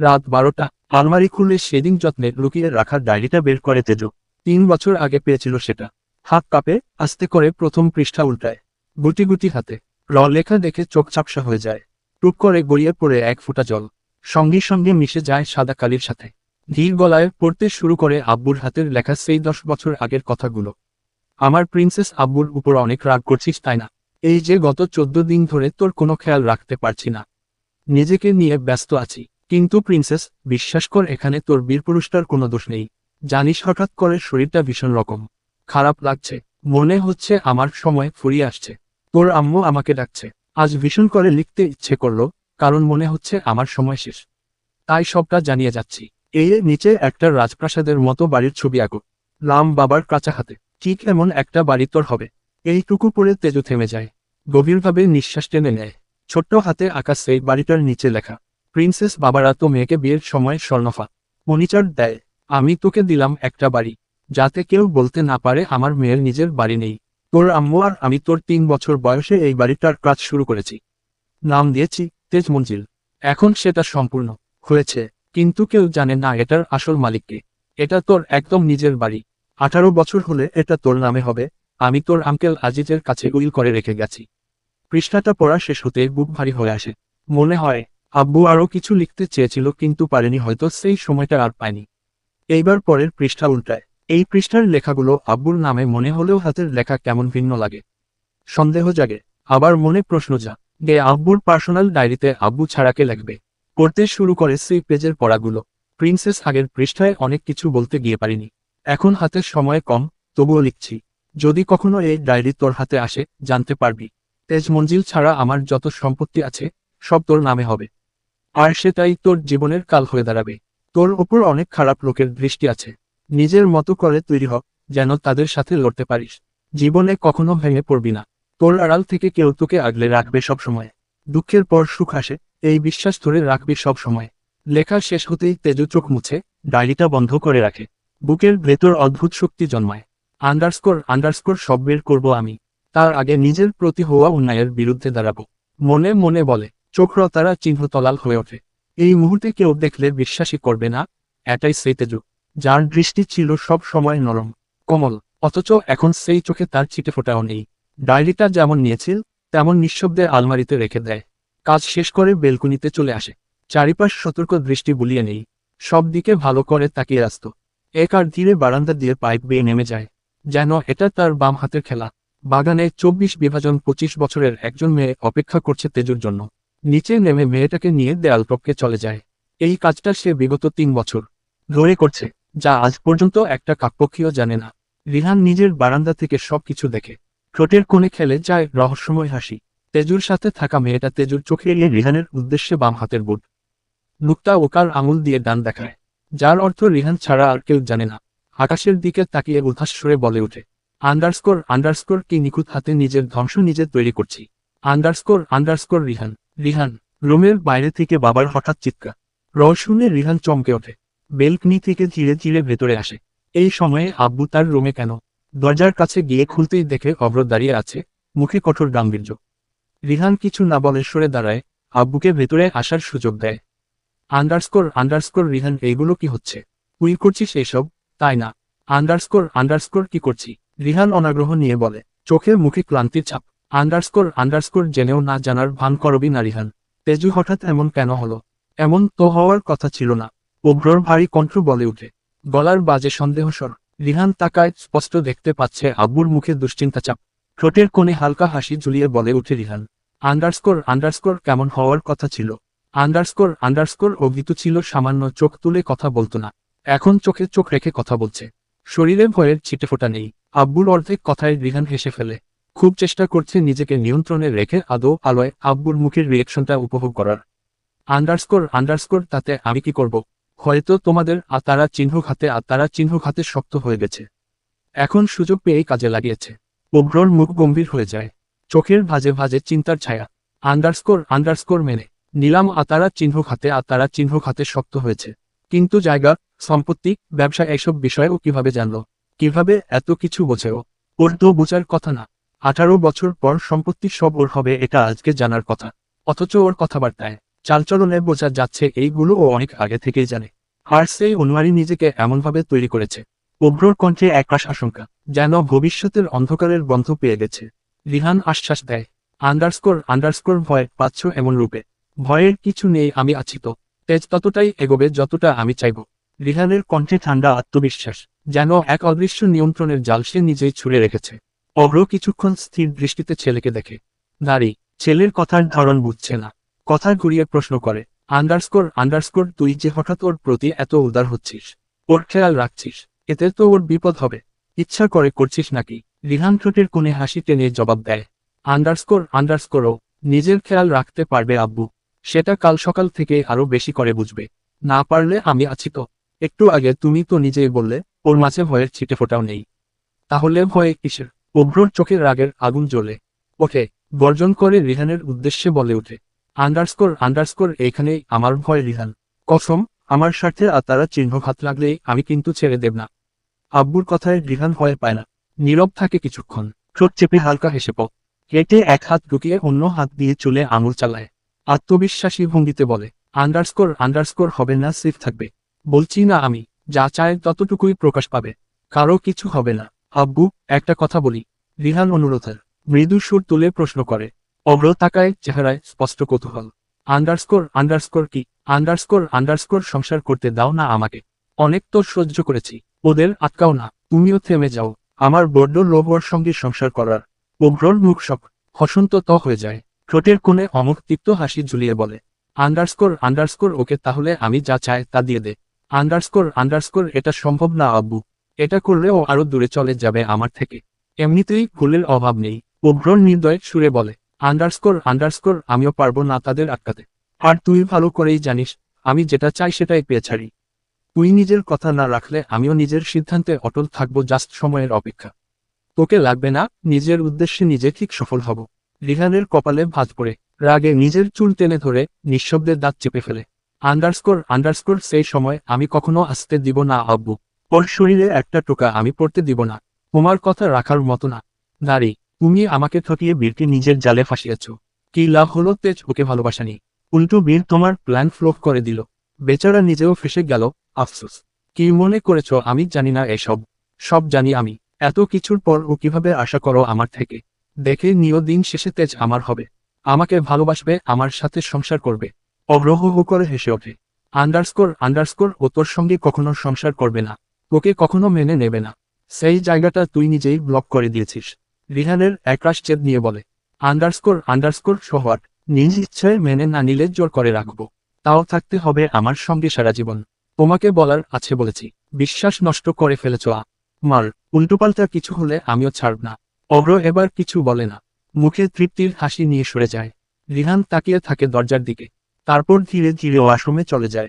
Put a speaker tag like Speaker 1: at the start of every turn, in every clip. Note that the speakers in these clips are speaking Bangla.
Speaker 1: রাত বারোটা। আলমারি খুলে সেদিন যত্নে লুকিয়ে রাখার ডায়েরিটা বের করে তেজ। তিন বছর আগে পেয়েছিল সেটা। হাত কাঁপে, আস্তে করে প্রথম পৃষ্ঠা উল্টায়। গুটি গুটি হাতে। র লেখা দেখে চোখ চাপসা হয়ে যায়। টুপ করে গড়িয়ে পড়ে এক ফোঁটা জল। সঙ্গে সঙ্গে মিশে যায় সাদা কালির সাথে। ধীর গলায় পড়তে শুরু করে আব্বুর হাতের লেখা সেই দশ বছর আগের কথাগুলো। আমার প্রিন্সেস আব্বুর উপর অনেক রাগ করছিস, তাই না? এই যে গত চোদ্দ দিন ধরে তোর কোনো খেয়াল রাখতে পারছি না। নিজেকে নিয়ে ব্যস্ত আছি। কিন্তু প্রিন্সেস বিশ্বাস কর এখানে তোর বীরপুরুষটার কোনো দোষ নেই। জানিস হঠাৎ করে শরীরটা ভীষণ রকম। খারাপ লাগছে। মনে হচ্ছে আমার সময় ফুরিয়ে আসছে। তোর আম্মু আমাকে ডাকছে। আজ ভীষণ করে লিখতে ইচ্ছে করল, কারণ মনে হচ্ছে আমার সময় শেষ। তাই সবটা জানিয়ে যাচ্ছি। এই নিচে একটা রাজপ্রাসাদের মতো বাড়ির ছবি আঁকো। লাম বাবার কাঁচা হাতে। ঠিক এমন একটা বাড়ি তোর হবে। এইটুকু পরে তেজু থেমে যায়। গভীরভাবে নিঃশ্বাস টেনে নেয়। ছোট্ট হাতে আঁকা সেই বাড়িটার নিচে লেখা। প্রিন্সেস বাবারা তো মেয়েকে বিয়ের সময় স্বর্ণফা মনিচার দেয়। আমি তোকে দিলাম একটা বাড়ি, যাতে কেউ বলতে না পারে আমার মেয়ের নিজের বাড়ি নেই। তোর আম্মু আর আমি তোর তিন বছর বয়সে এই বাড়িটার কাজ শুরু করেছি। নাম দিয়েছি তেজ মঞ্জিল। এখন সেটা সম্পূর্ণ হয়েছে, কিন্তু কেউ জানে না এটার আসল মালিককে। এটা তোর একদম নিজের বাড়ি। আঠারো বছর হলে এটা তোর নামে হবে। আমি তোর আঙ্কেল আজিজের কাছে উইল করে রেখে গেছি। পৃষ্ঠাটা পড়া শেষ হতে বুক ভারী হয়ে আসে। মনে হয় আব্বু আরও কিছু লিখতে চেয়েছিল কিন্তু পারেনি, হয়তো সেই সময়টা আর পায়নি। এইবার পরের পৃষ্ঠা উল্টায়। এই পৃষ্ঠার লেখাগুলো আব্বুর নামে মনে হলেও হাতের লেখা কেমন ভিন্ন লাগে। সন্দেহ জাগে। আবার মনে প্রশ্ন যা। গে আব্বুর পার্সোনাল ডায়েরিতে আব্বু ছাড়াকে লিখবে? পড়তে শুরু করে সেই পেজের পড়াগুলো। প্রিন্সেস আগের পৃষ্ঠায় অনেক কিছু বলতে গিয়ে পারিনি। এখন হাতে সময় কম, তবুও লিখছি। যদি কখনো এই ডায়েরি তোর হাতে আসে, জানতে পারবি। তেজ মঞ্জিল ছাড়া আমার যত সম্পত্তি আছে, সব তোর নামে হবে। আর সেটাই তোর জীবনের কাল হয়ে দাঁড়াবে। তোর ওপর অনেক খারাপ লোকের দৃষ্টি আছে। নিজের মতো করে তৈরি হ, যেন তাদের সাথে লড়তে পারিস। জীবনে কখনো ভেঙে পড়বি না। তোর আড়াল থেকে কেউ তোকে আগলে রাখবে সব সময় দুঃখের পর সুখ আসে, এই বিশ্বাস ধরে রাখবি সব সময় লেখা শেষ হতেই তেজু চোখ মুছে, ডায়েরিটা বন্ধ করে রাখে। বুকের ভেতর অদ্ভুত শক্তি জন্মায়। আন্ডারস্কোর আন্ডারস্কোর সব বের করব আমি। তার আগে নিজের প্রতি হওয়া অন্যায়ের বিরুদ্ধে দাঁড়াবো। মনে মনে বলে চোখরতারা চিহ্ন তলাল হয়ে ওঠে। এই মুহূর্তে কেউ দেখলে বিশ্বাসই করবে না, এটাই সেই তেজু, যার দৃষ্টি ছিল সব সময় নরম, কোমল, অথচ এখন সেই চোখে তার ছিটে ফোটাও নেই। ডায়েরিটা যেমন নিয়েছিল, তেমন নিঃশব্দে আলমারিতে রেখে দেয়। কাজ শেষ করে বেলকুনিতে চলে আসে। চারিপাশ সতর্ক দৃষ্টি বুলিয়ে নেই। সব দিকে ভালো করে তাকিয়ে আসত এক আর ধীরে বারান্দা দিয়ে পাইপ বেয়ে নেমে যায়। যেন এটা তার বাম হাতের খেলা। বাগানে চব্বিশ বিভাজন পঁচিশ বছরের একজন মেয়ে অপেক্ষা করছে তেজুর জন্য। নিচে নেমে মেয়েটাকে নিয়ে দেয়াল টপকে চলে যায়। এই কাজটা সে বিগত তিন বছর ধরে করছে, যা আজ পর্যন্ত একটা কাকপক্ষীয় জানে না। রিহান নিজের বারান্দা থেকে সবকিছু দেখে। ঠোঁটের কোণে খেলে যায় রহস্যময় হাসি। তেজুর সাথে থাকা মেয়েটা তেজুর চোখে এড়িয়ে রিহানের উদ্দেশ্যে বাম হাতের বুট নুকতা ওকার আঙুল দিয়ে ডান দেখায়। যার অর্থ রিহান ছাড়া আর কেউ জানে না। আকাশের দিকে তাকিয়ে উদ্ভাস সুরে বলে ওঠে, আন্ডারস্কোর আন্ডারস্কোর কি নিখুঁত হাতে নিজের ধ্বংস নিজে তৈরি করছি? Underscore underscore, Rihan. রিহান, রুমের বাইরে থেকে বাবার হঠাৎ চিৎকার। র শুনে রিহান চমকে ওঠে। বেলকনি থেকে চিড়ে চিড়ে ভেতরে আসে। এই সময়ে আব্বু তার রুমে কেন? দরজার কাছে গিয়ে খুলতেই দেখে অব্র দাঁড়িয়ে আছে মুখে কঠোর গাম্ভীর্য। রিহান কিছু না বলে সরে দাঁড়ায়, আব্বুকে ভেতরে আসার সুযোগ দেয়। আন্ডারস্কোর আন্ডারস্কোর রিহান, এইগুলো কি হচ্ছে? তুই করছিস এইসব তাই না। আন্ডারস্কোর আন্ডারস্কোর কি করছি? রিহান অনাগ্রহ নিয়ে বলে চোখের মুখে ক্লান্তির ছাপ। আন্ডারস্কোর আন্ডারস্কোর জেনেও না জানার ভান করবি নারিহান। তেজু হঠাৎ এমন কেন হলো? এমন তো হওয়ার কথা ছিল না। অভ্রর ভারী কণ্ঠ বলে উঠে। গলার বাজে সন্দেহস্বর রিহান তাকায়, স্পষ্ট দেখতে পাচ্ছে আব্বুর মুখে দুশ্চিন্তা চাপ। ঠোঁটের কোণে হালকা হাসি ঝুলিয়ে বলে উঠে রিহান। আন্ডারস্কোর আন্ডারস্কোর কেমন হওয়ার কথা ছিল? আন্ডারস্কোর আন্ডারস্কোর অভিত ছিল সামান্য চোখ তুলে কথা বলতো না। এখন চোখে চোখ রেখে কথা বলছে। শরীরে ভয়ের ছিটে ফোটা নেই। আব্বুর অর্ধেক কথায় রিহান হেসে ফেলে। খুব চেষ্টা করছে নিজেকে নিয়ন্ত্রণে রেখে আদৌ আলোয় আব্বুর মুখের রিয়েকশনটা উপভোগ করার। আন্ডারস্কোর আন্ডারস্কোর তাতে আমি কি করব? হয়তো তোমাদের আতারা চিহ্ন খাতে আতারা চিহ্ন খাতে শক্ত হয়ে গেছে। এখন সুযোগ পেয়েই কাজে লাগিয়েছে। অভ্রর মুখ গম্ভীর হয়ে যায়। চোখের ভাজে ভাজে চিন্তার ছায়া। আন্ডারস্কোর আন্ডারস্কোর মেনে। নিলাম আতারা চিহ্ন খাতে আতারা চিহ্ন খাতে শক্ত হয়েছে। কিন্তু জায়গা, সম্পত্তি, ব্যবসা, এসব বিষয়েও কীভাবে জানলো? কীভাবে এত কিছু বোঝেও? ওর তো বোঝার কথা না। আঠারো বছর পর সম্পত্তি সব ওর হবে এটা আজকে জানার কথা। অথচ ওর কথাবার্তায় চালচলনে বোঝা যাচ্ছে এইগুলো ও অনেক আগে থেকেই জানে। আর সেই অনুয়ারি নিজেকে এমনভাবে তৈরি করেছে। অভ্রর কণ্ঠে একরাশ আশঙ্কা, যেন ভবিষ্যতের অন্ধকারের বন্ধ পেয়ে গেছে। রিহান আশ্বাস দেয়, আন্ডারস্কোর আন্ডারস্কোর ভয় পাচ্ছ এমন রূপে। ভয়ের কিছু নেই, আমি আছি তো। তেজ ততটাই এগোবে যতটা আমি চাইব। রিহানের কণ্ঠে ঠান্ডা আত্মবিশ্বাস, যেন এক অদৃশ্য নিয়ন্ত্রণের জাল সে নিজেই ছুড়ে রেখেছে। অভ্র কিছুক্ষণ স্থির দৃষ্টিতে ছেলেকে দেখে। নারী, ছেলের কথার ধরন বুঝছে না কথা ঘুরিয়ে প্রশ্ন করে, আন্ডারস্কোর আন্ডারস্কোর, তুই যে হঠাৎ ওর প্রতি এত উদার হচ্ছিস, ওর খেয়াল রাখছিস, এতে তো ওর বিপদ হবে। ইচ্ছা করে করছিস নাকি রিহান ঠোঁটের কোণে হাসি টেনে জবাব দেয়, আন্ডারস্কোর আন্ডারস্কোরও নিজের খেয়াল রাখতে পারবে আব্বু। সেটা কাল সকাল থেকে আরও বেশি করে বুঝবে। না পারলে আমি আছি তো। একটু আগে তুমি তো নিজেই বললে, ওর মাঝে ভয়ের ছিটে ফোটাও নেই। তাহলে ভয়ে কিসের? অভ্রর চোখের রাগের আগুন জ্বলে। ওঠে, গর্জন করে রিহানের উদ্দেশ্যে বলে ওঠে, আন্ডারস্কোর আন্ডারস্কোর এখানেই আমার ভয় রিহান। কসম, আমার স্বার্থে আর তারা চিহ্ন হাত লাগলেই আমি কিন্তু ছেড়ে দেব না। আব্বুর কথায় রিহান ভয় পায় না। নীরব থাকে কিছুক্ষণ। ঠোঁট চেপে হালকা হেসে পক কেটে এক হাত ঢুকিয়ে অন্য হাত দিয়ে চুলে আঙুল চালায়। আত্মবিশ্বাসী ভঙ্গিতে বলে, আন্ডারস্কোর আন্ডারস্কোর হবে না, সেফ থাকবে। বলছি না আমি, যা চায় ততটুকুই প্রকাশ পাবে। কারও কিছু হবে না। আব্বু, একটা কথা বলি। রিহান অনুরোধের। মৃদু সুর তুলে প্রশ্ন করে। অগ্র তাকায় চেহারায় স্পষ্ট কৌতূহল। আন্ডারস্কোর আন্ডারস্কোর কি? আন্ডারস্কোর আন্ডারস্কোর সংসার করতে দাও না আমাকে। অনেক তো সহ্য করেছি। ওদের আটকাও না। তুমিও থেমে যাও। আমার বড্ড লোভ ওর সঙ্গে সংসার করার। অভ্রর মুখ সব হসন্ত ত হয়ে যায়। ঠোঁটের কোণে অমুক তিক্ত হাসি ঝুলিয়ে বলে, আন্ডারস্কোর আন্ডারস্কোর, ওকে তাহলে আমি যা চাই তা দিয়ে দে। আন্ডারস্কোর আন্ডারস্কোর, এটা সম্ভব না, আব্বু। এটা করলে ও আরও দূরে চলে যাবে আমার থেকে। এমনিতেই ফুলের অভাব নেই। অভ্রর নির্দয় সুরে বলে, আন্ডারস্কোর আন্ডারস্কোর, আমিও পারব না তাদের আটকাতে। আর তুই ভালো করেই জানিস, আমি যেটা চাই সেটাই পেয়ে ছাড়ি। তুই নিজের কথা না রাখলে আমিও নিজের সিদ্ধান্তে অটল থাকব জাস্ট সময়ের অপেক্ষা। তোকে লাগবে না, নিজের উদ্দেশ্যে নিজে ঠিক সফল হব। রিহানের কপালে ভাঁজ পড়ে, রাগে নিজের চুল টেনে ধরে নিঃশব্দে দাঁত চেপে ফেলে। আন্ডারস্কোর আন্ডারস্কোর, সেই সময় আমি কখনো আসতে দিব না, আব্বু। ওর শরীরে একটা টোকা আমি পড়তে দিব না। তোমার কথা রাখার মতো না। নারী, তুমি আমাকে ঠকিয়ে বীরকে নিজের জালে ফাঁসিয়েছ। কি লাভ হলো তেজ ওকে ভালোবাসানি? উল্টো বীর তোমার প্ল্যান ফ্লোপ করে দিল। বেচারা নিজেও ফেসে গেল। আফসোস। কি মনে করেছ আমি জানি না এসব। সব জানি আমি। এত কিছুর পর ও কীভাবে আশা করো আমার থেকে? দেখে নিও দিন শেষে তেজ আমার হবে। আমাকে ভালোবাসবে, আমার সাথে সংসার করবে। অগ্রহ করে হেসে ওঠে। আন্ডারস্কোর আন্ডারস্কোর, ও তোর সঙ্গে কখনো সংসার করবে না। তোকে কখনো মেনে নেবে না। সেই জায়গাটা তুই নিজেই ব্লক করে দিয়েছিস। রিহানের একরাশ চেদ নিয়ে বলে, আন্ডারস্কোর আন্ডারস্কোর সোহওয়াট নিজ ইচ্ছায় মেনে না নিলে জোর করে রাখব। তাও থাকতে হবে আমার সঙ্গে সারা জীবন। তোমাকে বলার আছে বলেছি। বিশ্বাস নষ্ট করে ফেলেছ আ। মার, উল্টোপাল্টা কিছু হলে আমিও ছাড়ব না। অগ্র এবার কিছু বলে না। মুখে তৃপ্তির হাসি নিয়ে সরে যায়। রিহান তাকিয়ে থাকে দরজার দিকে। তারপর ধীরে ধীরে ওয়াশরুমে চলে যায়।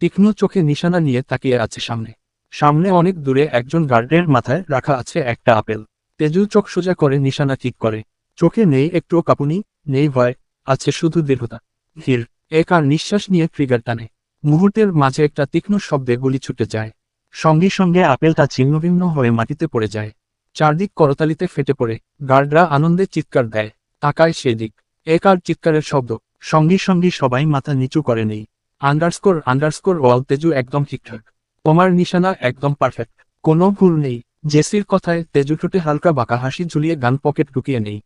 Speaker 1: তীক্ষ্ণ চোখে নিশানা নিয়ে তাকিয়ে আছে সামনে। সামনে অনেক দূরে একজন গার্ডের মাথায় রাখা আছে একটা আপেল। তেজু চোখ সোজা করে নিশানা ঠিক করে। চোখে নেই একটু কাঁপুনি, নেই ভয়, আছে শুধু দৃঢ়তা। ধীর, এক আর নিঃশ্বাস নিয়ে ট্রিগার টানে। মুহূর্তের মাঝে একটা তীক্ষ্ণ শব্দে গুলি ছুটে যায়। সঙ্গে সঙ্গে আপেলটা ছিন্নভিন্ন হয়ে মাটিতে পড়ে যায়। চারদিক করতালিতে ফেটে পড়ে। গার্ডরা আনন্দে চিৎকার দেয়। তাকায় সেদিক। এক আর চিৎকারের শব্দ। সঙ্গে সঙ্গে সবাই মাথা নিচু করে নেই। আন্ডারস্কোর আন্ডারস্কোর ওয়াল তেজু একদম ঠিকঠাক। তোমার নিশানা একদম পারফেক্ট কোনো ভুল নেই। জেসির কথায় তেজু ঠোঁটে হালকা বাঁকা হাসি ঝুলিয়ে গান পকেট ঢুকিয়ে নেই।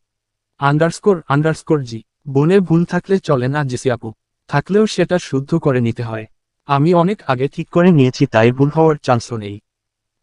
Speaker 1: আন্ডারস্কোর আন্ডারস্কোর জি। বনে ভুল থাকলে চলে না জেসি আপু। থাকলেও সেটা শুদ্ধ করে নিতে হয়। আমি অনেক আগে ঠিক করে নিয়েছি, তাই ভুল হওয়ার চান্সও নেই।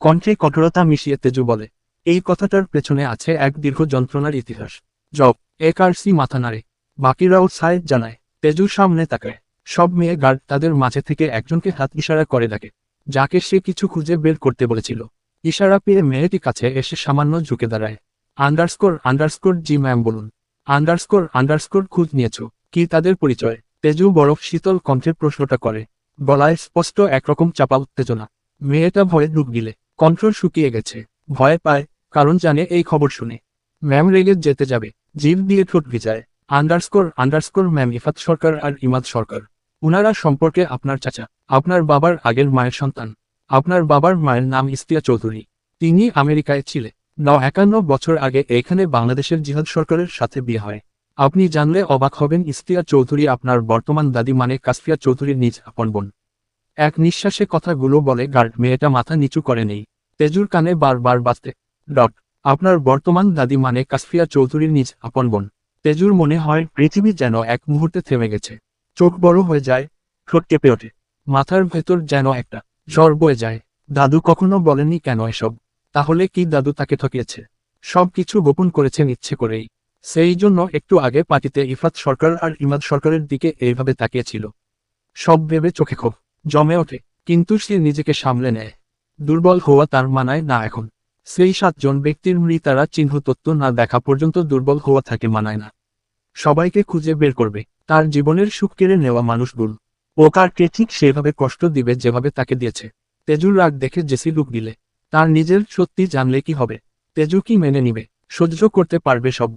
Speaker 1: কণ্ঠে কঠোরতা মিশিয়ে তেজু বলে, এই কথাটার পেছনে আছে এক দীর্ঘ যন্ত্রণার ইতিহাস। জব এক আর সি মাথা নাড়ে? বাকিরাও সাহেব জানায় তেজুর সামনে তাকায়। সব মেয়ে গার্ড তাদের মাঝে থেকে একজনকে হাত ইশারা করে ডাকে, যাকে সে কিছু খুঁজে বের করতে বলেছিল। ইশারা পেয়ে মেয়েটি কাছে এসে সামান্য ঝুঁকে দাঁড়ায়। আন্ডারস্কোর আন্ডারস্কোর, জি ম্যাম বলুন। আন্ডারস্কোর আন্ডারস্কোর খুঁজ নিয়েছ? কি তাদের পরিচয়? তেজু বরফ শীতল কণ্ঠের প্রশ্নটা করে। গলায় স্পষ্ট একরকম চাপা উত্তেজনা। মেয়েটা ভয়ে ডুব গিলে। কণ্ঠ শুকিয়ে গেছে। ভয় পায়, কারণ জানে এই খবর শুনে। ম্যাম রেগে যেতে যাবে। জিভ দিয়ে ঠোঁট ভিজায়। Underscore underscore ma'am Ifat Sarkar আর ইমাদ সরকার। উনারা সম্পর্কে আপনার চাচা, আপনার বাবার আগের মায়ের সন্তান, আপনার বাবার মায়ের নাম ইস্তিয়া চৌধুরী, তিনি আমেরিকায় ছিলে ন একান্ন বছর আগে এখানে বাংলাদেশের জিহাদ সরকারের সাথে বিয়ে হয়। আপনি জানলে অবাক হবেন, ইস্তিয়া চৌধুরী আপনার বর্তমান দাদি মানে কাসফিয়া চৌধুরীর নিজ আপন বোন। এক নিঃশ্বাসে কথাগুলো বলে, গার্ড, মেয়েটা মাথা নিচু করে নেই। তেজুর কানে বারবার বাঁচতে ডট আপনার বর্তমান দাদি মানে কাসফিয়া চৌধুরীর নিজ আপন বোন। তেজুর মনে হয় পৃথিবী যেন এক মুহূর্তে থেমে গেছে। চোখ বড় হয়ে যায়, ঠোঁট কেঁপে ওঠে। মাথার ভেতর যেন একটা জ্বর বয়ে যায়। দাদু কখনো বলেনি কেন এসব? তাহলে কি দাদু তাকে ঠকিয়েছে? সব কিছু গোপন করেছেন ইচ্ছে করেই। সেই জন্য একটু আগে পার্টিতে ইফাত সরকার আর ইমাদ সরকারের দিকে এইভাবে তাকিয়েছিল। সব ভেবে চোখে ক্ষোভ জমে ওঠে, কিন্তু সে নিজেকে সামলে নেয়। দুর্বল হওয়া তার মানায় না এখন। সেই সাতজন ব্যক্তির মৃতারা চিহ্ন তত্ত্ব না দেখা পর্যন্ত দুর্বল হওয়া থাকে মানায় না। সবাইকে খুঁজে বের করবে। তার জীবনের সুখ কেড়ে নেওয়া মানুষগুলো। ও কারকে ঠিক সেভাবে কষ্ট দিবে যেভাবে তাকে দিয়েছে। তেজুর রাগ দেখে জেসি লুক দিলে। তার নিজের সত্যি জানলে কি হবে? তেজু কি মেনে নিবে? সহ্য করতে পারবে সব।